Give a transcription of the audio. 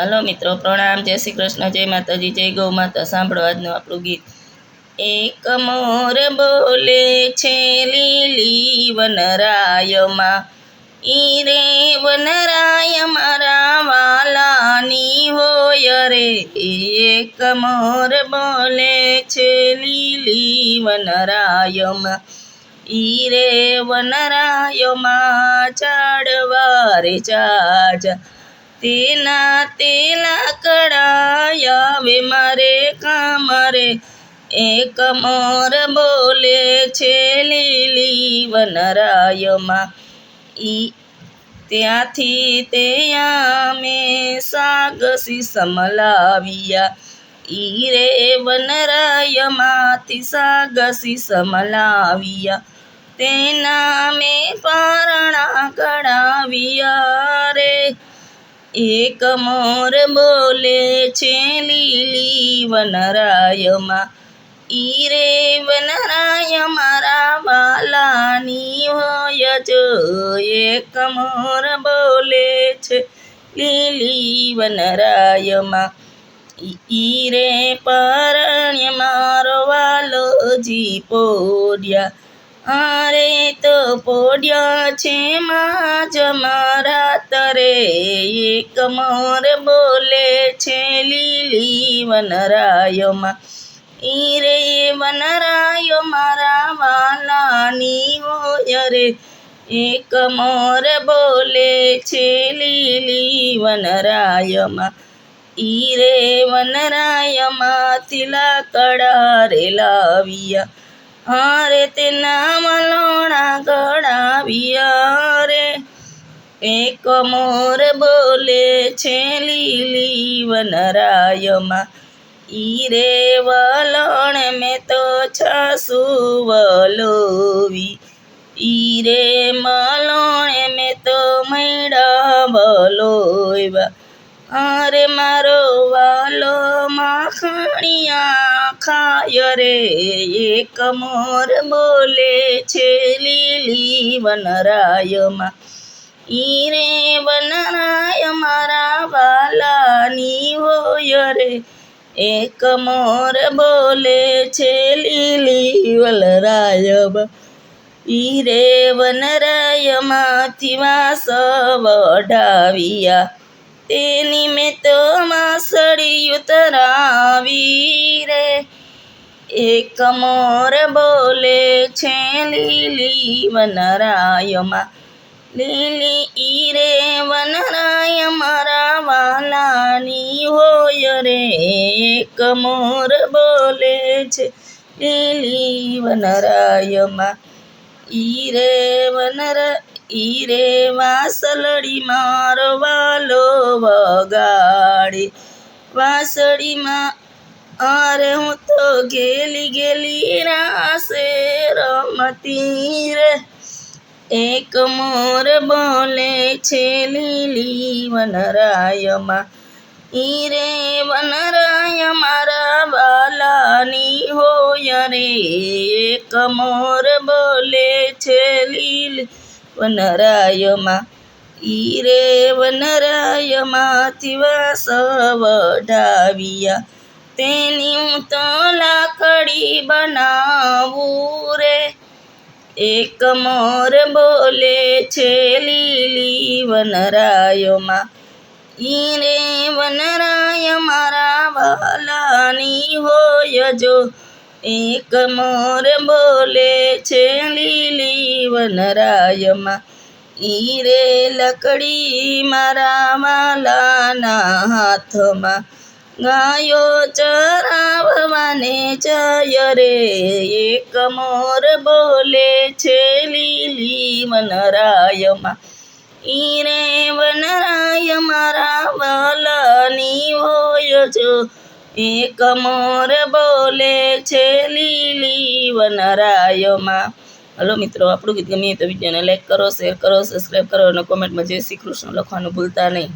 Hello મિત્રો, પ્રણામ, જય શ્રી કૃષ્ણ, જય માતાજી, જય ગૌ માતા. સાંભળો આજનું આપણું ગીત. એક મોર બોલે છે લીલી વનરાયમાં. ઈ રે વનરાય મારા વાલાની હોય રે. એક મોર બોલે છે લીલી વનરાયમાં. ઈ રે વનરાયમાં ચાડવા રે ચાજા તેના તેલા કડાયાવે મારે કામરે. એક મોર બોલે છે લીલી વનરાયમાં. ઈ ત્યાંથી ત્યાં મેં સાગસી સમલાવ્યા. ઈ રે વનરાયમાંથી સાગસી સમલાવ્યા. તેના મેં પારણા કડાવ્યા એક મોર બોલે છે લીલી વનરાયમાં. ઈ રે વનરાય મારા વાલાની હોય જો એક મોર બોલે છે લીલી વનરાયમાં. ઈ રે પરણ્ય મારો વાલોજી પોડ્યા અરે તો પોડ્યા છે માં મારા તરે. એક મોર બોલે છે લીલી વનરાયમાં. ઈ રે વનરાયો મારા વાલાની હોય રે. એક મોર બોલે છે લીલી વનરાયમાં. ઈ રે તિલા કડા રે લાવ્યા હારે તેના મલોણા ગળાવ્યા રે. એક મોર બોલે છે, લીલી વનરાયમાં, ઈ વલણ મેં તો છસુ વલોવી. ઈ રે મલોણે મેં તો મૈડા બલોવ્યા અરે મારો વાલો માખણિયા ખાય રે. એક મોર બોલે છે લીલી વનરાયમાં. ઈ રે વનરાય મારા વાલાની હોય રે. એક મોર બોલે છે લીલી વલરાયમાં ઈરે વનરાયમાંથી વાસ વઢાવ્યા તેની મેં તો માસળી તરાવી રે. એક મોર બોલે છે, લીલી વનરાયમાં, લીલી ઈ રે, વનરાય મારા વાલાની હોય રે. એક મોર બોલે છે, લીલી વનરાયમાં, ઈ રે, વનરા, ઈ રે, વાસલડી મારો વાલો વગાડે. વાસળીમાં અરે હું તો ગેલી ગેલી રાસે રમતી રે. એક મોર બોલે છે લીલી વનરાયમાં. ઈરે વનરાય મારા વાલાની હોય રે. એક મોર બોલે છે લીલી વનરાયમાં. ઈ રે વનરાયમાંથી વાસ વઢાવ્યા તેની તો લાકડી બનાવું રે. એક મોર બોલે છે લીલી વનરાયમાં ઈ રે વનરાય મારા વાલાની હોય જો. એક મોર બોલે છે લીલી વનરાયમાં ઈ રે લકડી મારા વાલાના હાથમાં. ગાયો ચરાવવાને જય રે, એક મોર બોલે છે લીલી વનરાયમાં. ઈ વનરાય મારા વાલાની હોય જો, એક મોર બોલે છે લીલી વનરાયમાં. હલો મિત્રો, આપણું ગીત ગમીએ તો વિડીયોને લાઈક કરો શેર કરો સબસ્ક્રાઈબ કરો અને કોમેન્ટમાં જય શ્રી કૃષ્ણ લખવાનું ભૂલતા નહીં.